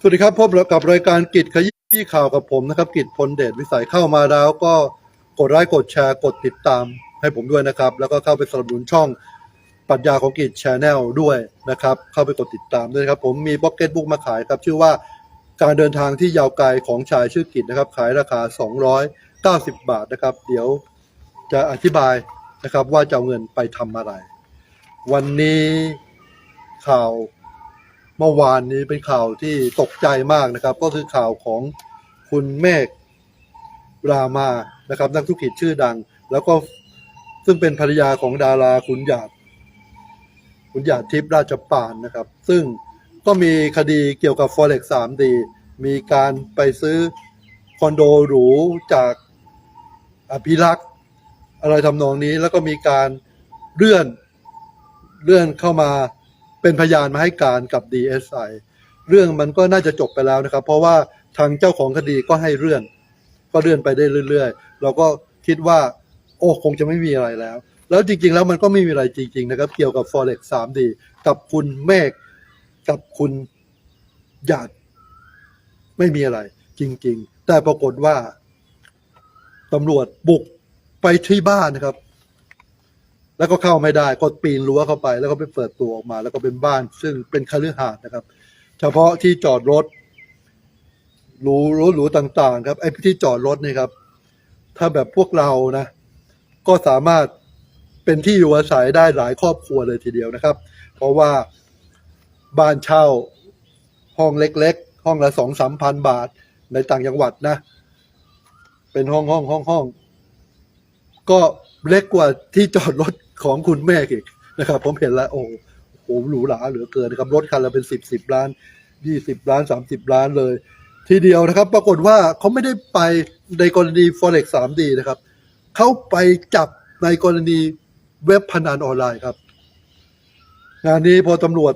สวัสดีครับพบกับรายการกิจขยี้ข่าวกับผมนะครับกิจพลเดชวิสัยเข้ามาแล้วก็กดไลค์กดแชร์กดติดตามให้ผมด้วยนะครับ แล้วก็เข้าไปสนับสนุนช่องปรัชญาของกิจชแนลด้วยนะครับ เข้าไปกดติดตามด้วยครับ ผมมีบ็อกเก็ตบุ๊กมาขายครับ ชื่อว่าการเดินทางที่ยาวไกลของชายชื่อกิจนะครับ ขายราคา 290 บาทนะครับ เดี๋ยวจะอธิบายนะครับว่าจะเอาเงินไปทำอะไร วันนี้ข่าว เมื่อวานนี้เป็นข่าวที่ตกใจมากนะครับ ก็คือข่าวของคุณเมฆรามานะครับนักธุรกิจชื่อดัง แล้วก็ซึ่งเป็นภรรยาของดาราคุณหยาดคุณหยาดทิพย์ราชปานนะครับ ซึ่งก็มีคดีเกี่ยวกับ Forex 3D มีการไปซื้อคอนโดหรูจากอภิรักษ์อะไรทำนองนี้ แล้วก็มีการเลื่อนเลื่อนเข้ามา เป็นพยานมาให้การกับ DSI เรื่องมันก็น่าจะจบไปแล้วนะครับ เพราะว่าทางเจ้าของคดีก็ให้เลื่อน ก็เลื่อนไปได้เรื่อยๆ เราก็คิดว่า โอ้คงจะไม่มีอะไรแล้ว แล้วจริงๆ แล้วมันก็ไม่มีอะไรจริง ๆ นะครับ เกี่ยวกับ Forex 3D กับคุณเมฆกับคุณหยาดไม่มีอะไร จริง ๆ แต่ปรากฏว่าตำรวจบุกไปที่บ้านนะครับ แล้วก็เข้าไม่ได้ก็ปีนรั้วเข้าไป แล้วก็ไปเปิดตัวออกมา แล้วก็เป็นบ้านซึ่งเป็นคฤหาสน์นะครับ เฉพาะที่จอดรถหรูรถหรูต่าง ๆ ครับไอ้ที่จอดรถนี่ครับ ถ้าแบบพวกเรานะ ก็สามารถเป็นที่อยู่อาศัยได้หลายครอบครัวเลยทีเดียวนะครับ เพราะว่าบ้านเช่าห้องเล็ก ๆ ห้องละสองสามพันบาทในต่างจังหวัดนะ เป็นห้องห้องห้องห้องก็เล็กกว่าที่จอดรถ ของคุณแม่อีกนะครับ ผมเห็นแล้วโอ้โหหรูหราเหลือเกินนะครับรถคันละเป็นสิบสิบล้านยี่สิบล้านสามสิบล้านเลย ทีเดียวนะครับ ปรากฏว่าเขาไม่ได้ไปในกรณี forex 3D นะครับเขาไปจับในกรณีเว็บพนันออนไลน์ครับ งานนี้พอตำรวจ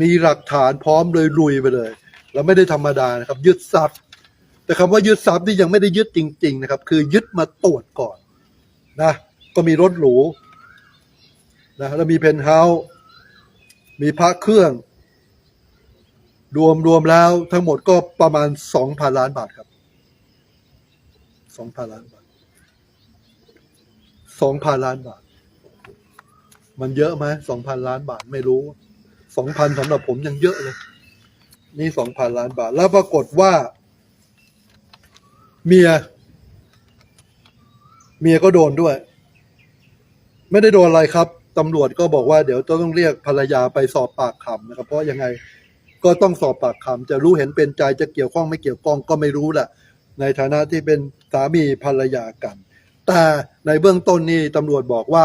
มีหลักฐานพร้อมเลยลุยไปเลย แล้วไม่ได้ธรรมดานะครับ ยึดทรัพย์ แต่คำว่ายึดทรัพย์นี่ยังไม่ได้ยึดจริง ๆ นะครับ คือยึดมาตรวจก่อนนะ ก็มีรถหรูนะแล้วมีเพนท์เฮาส์มีพระเครื่อง รวมรวมแล้วทั้งหมดก็ประมาณสองพันล้านบาทครับสองพันล้านบาทสองพันล้านบาท มันเยอะไหมสองพันล้านบาทไม่รู้สองพันสำหรับผมยังเยอะเลย นี่สองพันล้านบาท แล้วปรากฏว่า เมีย เมียก็โดนด้วย ไม่ได้โดนอะไรครับตำรวจก็บอกว่าเดี๋ยวจะต้องเรียกภรรยาไปสอบปากคำนะครับ เพราะยังไงก็ต้องสอบปากคำจะรู้เห็นเป็นใจจะเกี่ยวข้องไม่เกี่ยวข้องก็ไม่รู้แหละในฐานะที่เป็นสามีภรรยากัน แต่ในเบื้องต้นนี่ตำรวจบอกว่า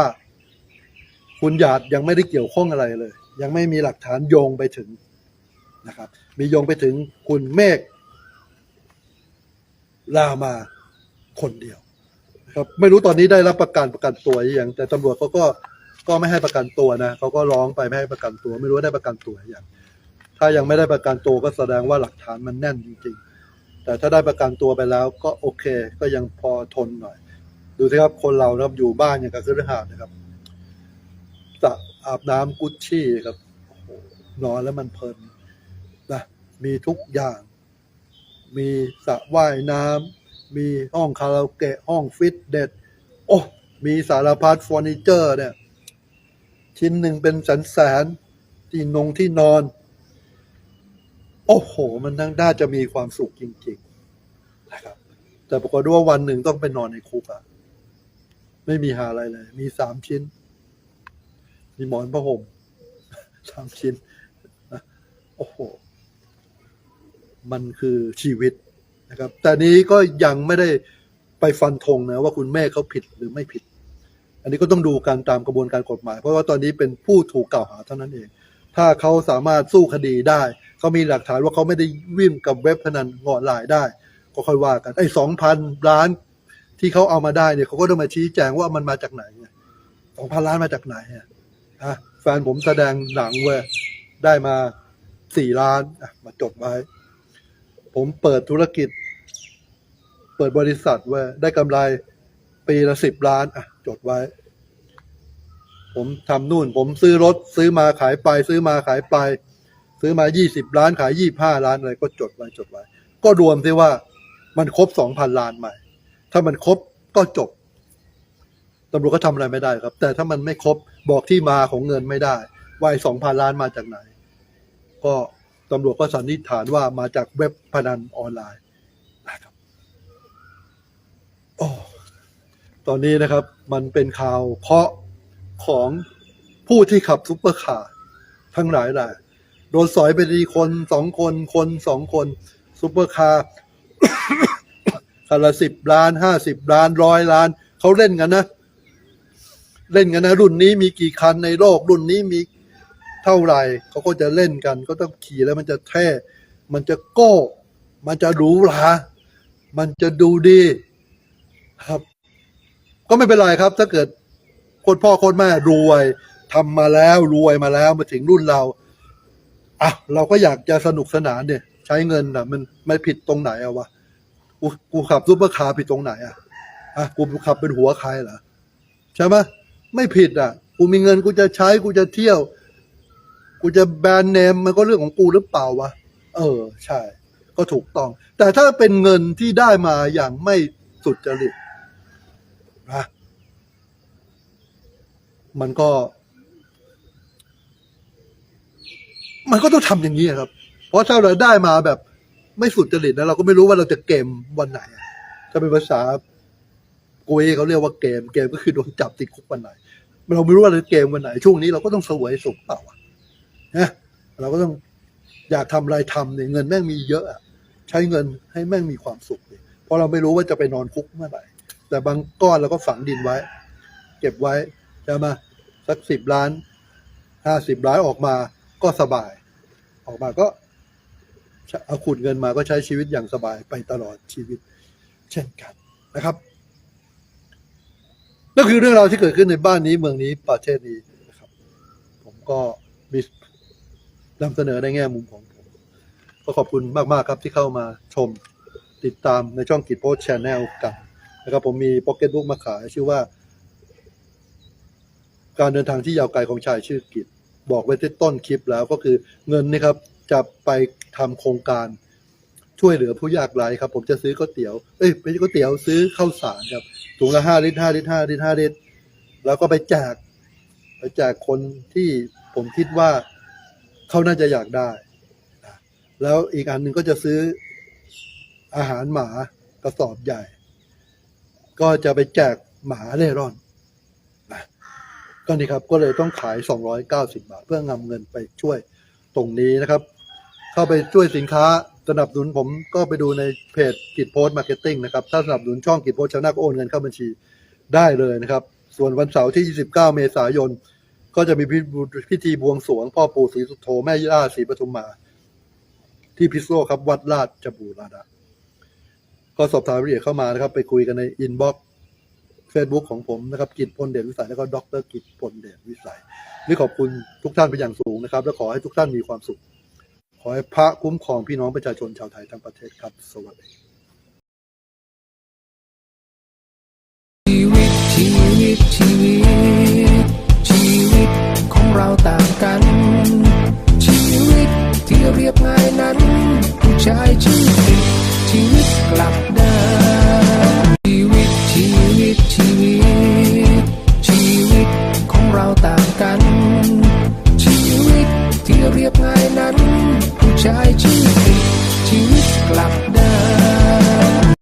คุณหยาดยังไม่ได้เกี่ยวข้องอะไรเลย ยังไม่มีหลักฐานโยงไปถึงนะครับ มีโยงไปถึงคุณเมฆลามาคนเดียว ครับไม่รู้ตอนนี้ได้รับประกันประกันตัวหรือยังแต่ตำรวจเขาก็ก็ไม่ให้ประกันตัวนะเขาก็ร้องไปไม่ให้ประกันตัว ไม่รู้ว่าได้ประกันตัวหรือยังถ้ายังไม่ได้ประกันตัวก็แสดงว่าหลักฐานมันแน่นจริง ๆ แต่ถ้าได้ประกันตัวไปแล้วก็โอเค ก็ยังพอทนหน่อย ดูสิครับคนเรานะครับอยู่บ้านอย่างกับคือหานนะครับสระอาบน้ำกุชชี่ครับโอ้โหนอนแล้วมันเพลินนะมีทุกอย่าง มีสระว่ายน้ำ มีห้องคาราโอเกะห้องฟิตเนสโอ้มีสารพัดเฟอร์นิเจอร์เนี่ย ชิ้นหนึ่งเป็นแสนแสนๆที่นงที่นอน โอ้โห มันทั้งน่าจะมีความสุขจริงๆนะครับ แต่ปรากฏว่าวันหนึ่งต้องไปนอนในคุกอะไม่มีหาอะไรเลย มีสามชิ้น มีหมอนผ้าห่มสามชิ้น โอ้โห มันคือชีวิต นะครับ แต่นี้ก็ยังไม่ได้ไปฟันธงนะว่าคุณแม่เขาผิดหรือไม่ผิด อันนี้ก็ต้องดูการตามกระบวนการกฎหมาย เพราะว่าตอนนี้เป็นผู้ถูกกล่าวหาเท่านั้นเอง ถ้าเขาสามารถสู้คดีได้เขามีหลักฐานว่าเขาไม่ได้วิ่งกับเว็บพนันออนไลน์ได้ ก็ค่อยว่ากันไอ้สองพันล้านที่เขาเอามาได้เนี่ยเขาก็ต้องมาชี้แจงว่ามันมาจากไหนสองพันล้านมาจากไหนอะฮะแฟนผมแสดงหนังเว้ยได้มาสี่ล้านมาจดไว้ ผมเปิดธุรกิจ เปิดบริษัทไว้ได้กำไรปีละสิบล้านอะจดไว้ ผมทำนู่น ผมซื้อรถซื้อมาขายไป ซื้อมาขายไป ซื้อมายี่สิบล้านขายยี่ห้าล้านอะไรก็จดไว้จดไว้ ก็รวมซิว่ามันครบสองพันล้านใหม่ ถ้ามันครบก็จบตำรวจก็ทำอะไรไม่ได้ครับ แต่ถ้ามันไม่ครบบอกที่มาของเงินไม่ได้ว่าสองพันล้านมาจากไหน ก็ตำรวจก็สันนิษฐานว่ามาจากเว็บพนันออนไลน์ โอ้ตอนนี้นะครับ มันเป็นข่าวเคราะของผู้ที่ขับซุปเปอร์คาร์ทั้งหลายแหละโดนสอยไปทีคนสองคนคนสองคนซุปเปอร์คาร์คันละสิบล้านห้าสิบล้านร้อยล้าน เขาเล่นกันนะ เล่นกันนะ รุ่นนี้มีกี่คันในโลก รุ่นนี้มีเท่าไหร่ เขาก็จะเล่นกัน ก็ต้องขี่แล้วมันจะแท้ มันจะโก้ มันจะหรูหรามันจะดูดี ครับ ก็ไม่เป็นไรครับ ถ้าเกิดคนพ่อคนแม่รวยทำมาแล้วรวยมาแล้วมาถึงรุ่นเราอะเราก็อยากจะสนุกสนานเนี่ย ใช้เงินอะ มันไม่ผิดตรงไหนอะวะกูกูขับซุปเปอร์คาร์ผิดตรงไหนอะอะกูขับเป็นหัวใครเหรอใช่ไหมไม่ผิดอะ กูมีเงินกูจะใช้กูจะเที่ยว กูจะแบรนด์เนมมันก็เรื่องของกูหรือเปล่าวะเออ ใช่ ก็ถูกต้อง แต่ถ้าเป็นเงินที่ได้มาอย่างไม่สุจริตนะ มันก็ มันก็ต้องทำอย่างนี้ครับ เพราะถ้าเราได้มาแบบไม่สุดจริตนะเราก็ไม่รู้ว่าเราจะเกมวันไหนอะเป็นภาษากุยเขาเรียกว่าเกม เกมก็คือโดนจับติดคุกวันไหน เราไม่รู้ว่าเราเกมวันไหน ช่วงนี้เราก็ต้องเสวยสุขเปล่าอะนะเราก็ต้องอยากทำอะไรทำเนี่ยเงินแม่งมีเยอะอะใช้เงินให้แม่งมีความสุขเลยเพราะเราไม่รู้ว่าจะไปนอนคุกเมื่อไหร่แต่บางก้อนเราก็ฝังดินไว้ เก็บไว้ ช่ไหมสักสิบล้านห้าสิบล้านออกมาก็สบาย ออกมาก็เอาขุดเงินมาก็ใช้ชีวิตอย่างสบายไปตลอดชีวิตเช่นกันนะครับนั่นคือเรื่องราวที่เกิดขึ้นในบ้านนี้เมืองนี้ประเทศนี้นะครับ ผมก็มีนำเสนอในแง่มุมของผมก็ขอบคุณมาก ๆ ครับที่เข้ามาชมติดตามในช่องกิจโพสชแนลกันนะครับผมมีพ็อกเก็ตบุ๊กมาขายชื่อว่า การเดินทางที่ยาวไกลของชายชื่อกิจ บอกไว้ที่ต้นคลิปแล้วก็คือเงินนี่ครับจะไปทำโครงการช่วยเหลือผู้ยากไร้ครับ ผมจะซื้อก๋วยเตี๋ยวเอ้ยไม่ใช่ก๋วยเตี๋ยวซื้อข้าวสารครับถุงละห้าลิตรห้าลิตรห้าลิตรห้าลิตรแล้วก็ไปแจกไปแจกคนที่ผมคิดว่าเขาน่าจะอยากได้ แล้วอีกอันหนึ่งก็จะซื้ออาหารหมากระสอบใหญ่ ก็จะไปแจกหมาเร่ร่อน ก็นี่ครับก็เลยต้องขาย 290 บาท เพื่อนำเงินไปช่วยตรงนี้นะครับ เข้าไปช่วยสินค้าสนับสนุนผมก็ไปดูในเพจกิจโพสต์มาร์เก็ตติ้งนะครับ ถ้าสนับสนุนช่องกิจโพสต์ชาวนาก็โอนเงินเข้าบัญชีได้เลยนะครับ ส่วนวันเสาร์ที่ 29 เมษายน ก็จะมีพิธีบวงสรวง พ่อปู่ศรีสุโธแม่ย่าศรีปทุมมา ที่พิษโลกครับวัดราชบุรีดาก็สอบถามรายละเอียดเข้ามานะครับ ไปคุยกันในอินบ็อกซ์ เฟซบุ๊กของผมนะครับกิจพลเดชวิสัยแล้วก็ดรกิจพลเดชวิสัยนี่ขอบคุณทุกท่านเป็นอย่างสูงนะครับ และขอให้ทุกท่านมีความสุข ขอให้พระคุ้มครองพี่น้องประชาชนชาวไทยทั้งประเทศครับ สวัสดีชีวิตชีวิตชีวิตชีวิตของเราต่างกัน ชีวิตที่เรียบง่ายนั้นผู้ชายชื่อ